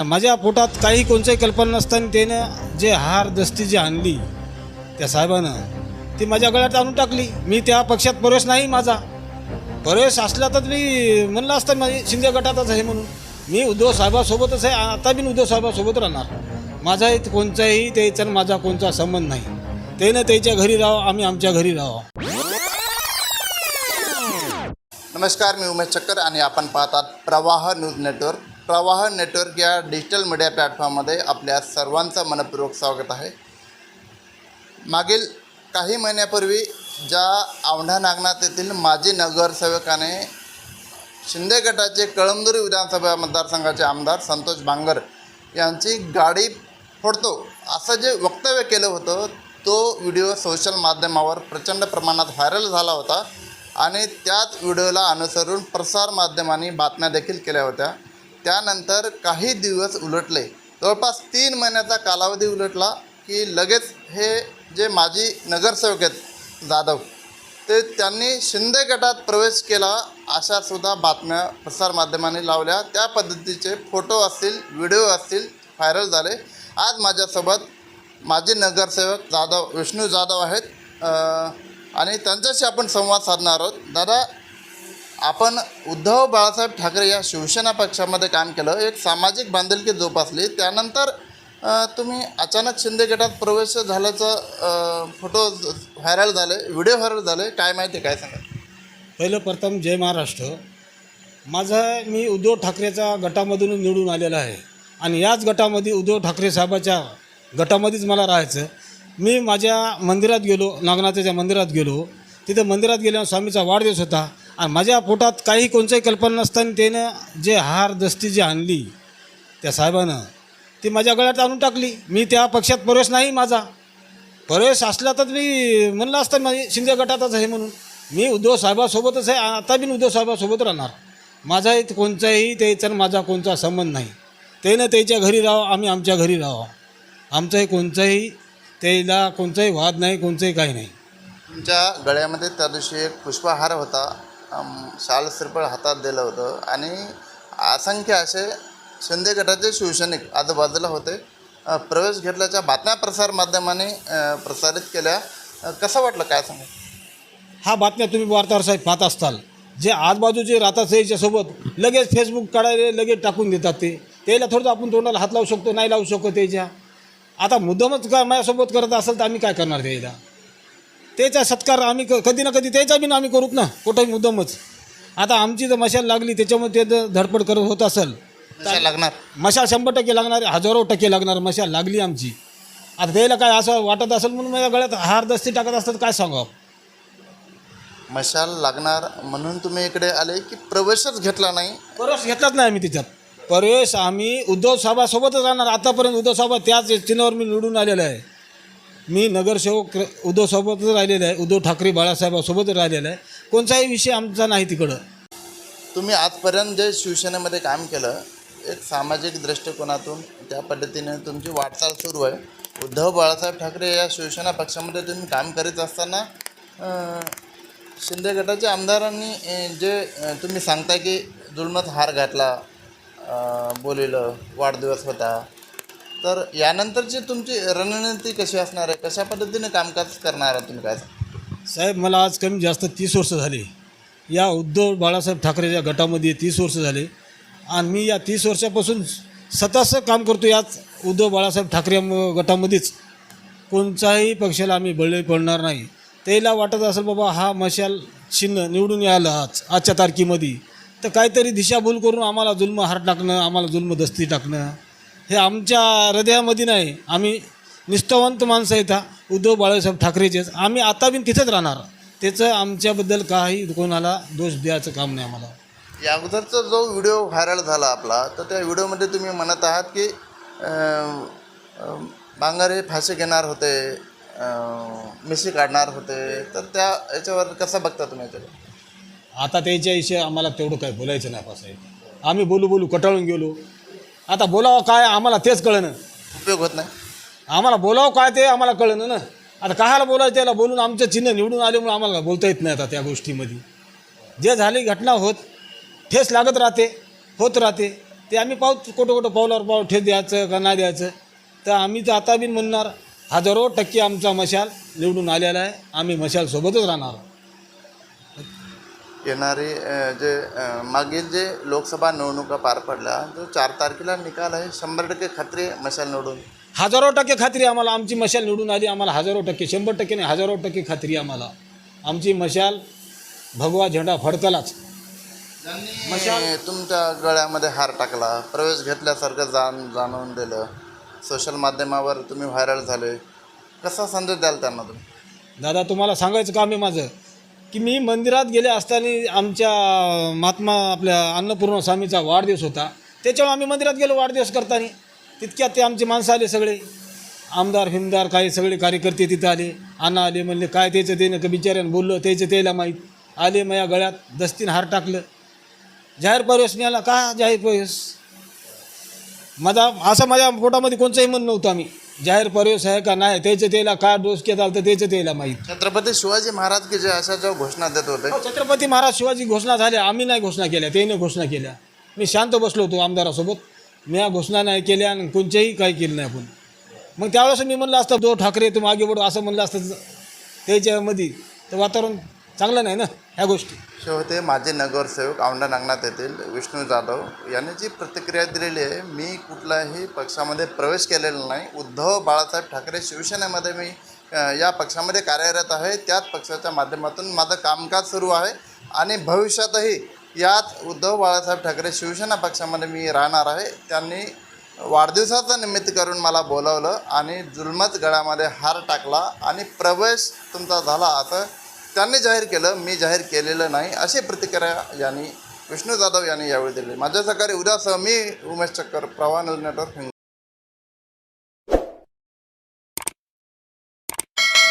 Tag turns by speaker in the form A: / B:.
A: माझ्या पोटात काही कोणत्याही कल्पना नसताना त्यानं जे हार दस्ती जी आणली त्या साहेबानं ती माझ्या गळ्यात आणून टाकली. मी त्या पक्षात प्रवेश नाही माझा. प्रवेश असला तर मी म्हणलं असतं माझी शिंदे गटातच आहे म्हणून. मी उद्धव साहेबासोबतच आहे आता बी उद्धव साहेबासोबत राहणार. माझा इथं कोणताही त्याचा आणि माझा कोणता संबंध नाही. त्यानं त्याच्या घरी राहावं आम्ही आमच्या घरी राहावं.
B: नमस्कार मी उमेश चक्कर आणि आपण पाहतात Pravah news network. Pravah network या डिजिटल मीडिया प्लॅटफॉर्ममध्ये आपल्या सर्वांचं मनपूर्वक स्वागत आहे. मागील काही महिन्यापूर्वी ज्या औंढा नागनाथ येथील माजी नगरसेवकाने शिंदे गटाचे कळमदुरी विधानसभा मतदारसंघाचे आमदार संतोष बांगर यांची गाडी फोडतो असं जे वक्तव्य केलं होतं तो व्हिडिओ सोशल माध्यमावर प्रचंड प्रमाणात व्हायरल झाला होता आणि त्याच व्हिडिओला अनुसरून प्रसार माध्यमांनी बातम्या देखील केल्या होत्या. त्यानंतर काही दिवस उलटले. जवळपास तीन महिन्याचा कालावधी उलटला की लगेच हे जे माजी नगरसेवक आहेत जाधव ते त्यांनी शिंदे गटात प्रवेश केला अशासुद्धा बातम्या प्रसारमाध्यमांनी लावल्या. त्या पद्धतीचे फोटो असतील व्हिडिओ असतील व्हायरल झाले. आज माझ्यासोबत माजी नगरसेवक जाधव विष्णू जाधव आहेत. आणि त्यांच्याशी आपण संवाद साधणार आहोत. दादा आपण उद्धव बाळासाहेब ठाकरे या शिवसेना पक्षामध्ये काम केलं एक सामाजिक बांधिलकी जोपासली त्यानंतर तुम्ही अचानक शिंदे गटात प्रवेश झाल्याचं फोटो व्हायरल झाले व्हिडिओ व्हायरल झाले काय माहिती आहे, काय सांगा
A: पहिलं प्रथम जय महाराष्ट्र. माझं मी उद्धव ठाकरेच्या गटामधून निवडून आलेला आहे. आणि याच गटामध्ये उद्धव ठाकरे साहेबाच्या गटामध्येच मला राहायचं. मी माझ्या मंदिरात गेलो नागनाथाच्या मंदिरात गेलो. तिथं मंदिरात गेल्यावर स्वामीचा वाढदिवस होता. आणि माझ्या पोटात काही कोणत्याही कल्पना नसताना त्यानं जे हार दस्ती जी आणली त्या साहेबानं ती माझ्या गळ्यात आणून टाकली. मी त्या पक्षात प्रवेश नाही माझा. प्रवेश असला तर मी म्हणलं असतं माझी शिंदे गटातच आहे म्हणून. मी उद्धव साहेबासोबतच आहे आता बी उद्धव साहेबासोबत राहणार. माझा कोणचाही कोणताही त्याचा माझा कोणता संबंध नाही. त्यानं त्याच्या घरी राहावं आम्ही आमच्या घरी राहावं. आमचाही कोणताही त्याला कोणताही वाद नाही कोणताही काही नाही.
B: तुमच्या गळ्यामध्ये त्या दिवशी एक पुष्पहार होता. शाल श्रीफळ हातात दिलं होतं. आणि असंख्य असे शिंदे गटाचे शिवसैनिक आजूबाजूला होते. प्रवेश घेतल्याच्या बातम्या प्रसार माध्यमाने प्रसारित केल्या. कसं वाटलं काय सांगा?
A: हा बातम्या तुम्ही वार्ताहर साहेब पाहत असताल. जे आजबाजूचे राहतात याच्यासोबत लगेच फेसबुक काढायला लगेच टाकून देतात ते. त्याला थोडं आपण तोंडाला हात लावू शकतो नाही लावू शकतो त्याच्या. आता मुद्दामच का माझ्यासोबत करत असेल तर आम्ही काय करणार त्याला? त्याचा सत्कार आम्ही क कधी ना कधी त्याचा बी ना आम्ही करूत ना कुठंही मुद्दामच. आता आमची जर मशाल लागली त्याच्यामुळे ते जर धडपड करत होत असेल
B: लागणार.
A: मशाल शंभर टक्के लागणार हजारो टक्के लागणार मशाल लागली आमची. आता त्याला काय असं वाटत असेल म्हणून माझ्या गळ्यात हार दस्ती टाकत असतात काय सांगावं?
B: मशाल लागणार म्हणून तुम्ही इकडे आले की प्रवेशच घेतला नाही.
A: प्रवेश घेतलाच नाही आम्ही त्याच्यात प्रवेश आम्ही उद्धव साहेबासोबतच राहणार. आतापर्यंत उद्धव साहेब त्याच चिन्हावर मी निवडून आलेलो आहे. मी नगरसेवक उद्धवसोबतच राहिलेलं राहिलेलो आहे. उद्धव ठाकरे बाळासाहेबासोबत राहिलेला आहे. कोणताही विषय आमचा नाही तिकडं.
B: तुम्ही आजपर्यंत जे शिवसेनेमध्ये काम केलं एक सामाजिक दृष्टिकोनातून त्या पद्धतीने तुमची वाटचाल सुरू आहे. उद्धव बाळासाहेब ठाकरे या शिवसेना पक्षामध्ये तुम्ही काम करीत असताना शिंदे गटाच्या आमदारांनी जे तुम्ही सांगता की जुलमात हार घातला बोलिलं वाढदिवस होता. तर यानंतरची तुमची रणनीती कशी असणार आहे? कशा पद्धतीने कामकाज करणार आहात तुम्ही काय
A: साहेब मला आज कमी जास्त तीस वर्ष झाले. या उद्धव बाळासाहेब ठाकरेच्या गटामध्ये तीस वर्ष झाले. आणि मी या तीस वर्षापासून सतत काम करतो याच उद्धव बाळासाहेब ठाकरे गटामध्येच. कोणत्याही पक्षाला आम्ही बळी पडणार नाही. त्याला वाटत असेल बाबा हा मशाल चिन्ह निवडून यायला आज आजच्या तारखेमध्ये. तर काहीतरी दिशाभूल करून आम्हाला जुल्म हार टाकणं आम्हाला जुल्म दस्ती टाकणं हे आमच्या हृदयामध्ये नाही. आम्ही निष्ठावंत माणसं आहेत हा. उद्धव बाळासाहेब ठाकरेचेच. आम्ही आता बी तिथंच राहणार. त्याचं आमच्याबद्दल काही कोणाला दोष द्यायचं काम नाही आम्हाला.
B: या अगोदरचा जो व्हिडिओ व्हायरल झाला आपला तर त्या व्हिडिओमध्ये तुम्ही म्हणत आहात की बांगारे फाशी घेणार होते मिशी काढणार होते. तर त्या याच्यावर कसं बघता तुम्ही याच्यावर?
A: आता त्याच्याविषयी आम्हाला तेवढं काय बोलायचं नाही पासाहेब आम्ही बोलू बोलू कटाळून गेलो. आता बोलावं काय आम्हाला तेच कळणं.
B: उपयोग होत नाही.
A: आम्हाला बोलावं काय ते आम्हाला कळणं ना. आता काहाला बोलायचं त्याला बोलून आमचं चिन्ह निवडून आल्यामुळे आम्हाला बोलता येत नाही आता त्या गोष्टीमध्ये. जे झाली घटना होत ठेस लागत राहते होत राहते. ते आम्ही पाहू कुठं कुठं पावलावर पाव ठे द्यायचं का नाही द्यायचं. तर आम्ही तर आता बी म्हणणार हजारो टक्के आमचा मशाल निवडून आलेला आहे. आम्ही मशाल सोबतच राहणार.
B: येणारे जे मागील जे लोकसभा निवडणुका पार पडल्या जो चार तारखेला निकाल आहे शंभर टक्के खात्री मशाल निवडून.
A: हजारो टक्के खात्री आम्हाला. आमची मशाल निवडून आली आम्हाला हजारो टक्के शंभर टक्के नाही हजारो टक्के खात्री आम्हाला. आमची मशाल भगवा झेंडा फडकलाच.
B: ज्यांनी तुमच्या गळ्यामध्ये हार टाकला प्रवेश घेतल्यासारखं जाण जाणवून दिलं. सोशल माध्यमावर तुम्ही व्हायरल झाले. कसा संदेश द्याल त्यांना तुम्ही?
A: दादा तुम्हाला सांगायचं काम आहे माझं. की मी मंदिरात गेले असताना आमच्या महात्मा आपल्या अन्नपूर्णा स्वामीचा वाढदिवस होता. त्याच्यामुळे आम्ही मंदिरात गेलो वाढदिवस करताना. तितक्यात ते आमचे माणसं आले सगळे. आमदार फिमदार काही सगळे कार्यकर्ते तिथं आले. अण्णा आले म्हणले काय त्याचं ते? का बिचाऱ्यानं बोललो त्याचं त्याला माहीत. आले माझ्या गळ्यात दस्तीन हार टाकलं. जाहीर प्रवेश मिळाला. का जाहीर प्रवेश? माझा असं माझ्या पोटामध्ये कोणचंही मन नव्हतं आम्ही. जाहीर प्रवेश आहे का नाही त्याचं त्याला का डोस केला तर त्याचं त्याला माहीत.
B: छत्रपती शिवाजी महाराज की जे अशा ज्या घोषणा देत होते?
A: छत्रपती महाराज शिवाजी घोषणा झाल्या आम्ही नाही घोषणा केल्या त्याने घोषणा केल्या. मी शांत बसलो होतो आमदारासोबत. मी या घोषणा नाही केल्या आणि कोणत्याही काही केलं नाही आपण. मग त्यावेळेस मी म्हणलं असतं दो ठाकरे तुम्ही आगे बढो असं म्हणलं असतं. त्याच्यामध्ये तर वातावरण चांगलं नाही ना ह्या गोष्टी.
B: शेवटे माझे नगरसेवक औंढा नागनाथ येथील विष्णू जाधव यांनी जी प्रतिक्रिया दिलेली आहे मी कुठल्याही पक्षामध्ये प्रवेश केलेला नाही. उद्धव बाळासाहेब ठाकरे शिवसेनेमध्ये मी या पक्षामध्ये कार्यरत आहे. त्याच पक्षाच्या माध्यमातून माझं कामकाज सुरू आहे आणि भविष्यातही यात उद्धव बाळासाहेब ठाकरे शिवसेना पक्षामध्ये मी राहणार आहे. त्यांनी वाढदिवसाचं निमित्त करून मला बोलवलं आणि जुलमत गळ्यामध्ये हार टाकला आणि प्रवेश तुमचा झाला असं त्यांनी जाहीर केलं मी जाहीर केलेलं नाही अशी प्रतिक्रिया यांनी विष्णू जाधव यांनी यावेळी दिली. माझ्या सकाळी उद्यासह मी उमेश चक्कर प्रवाह न्यूज नेटवर्क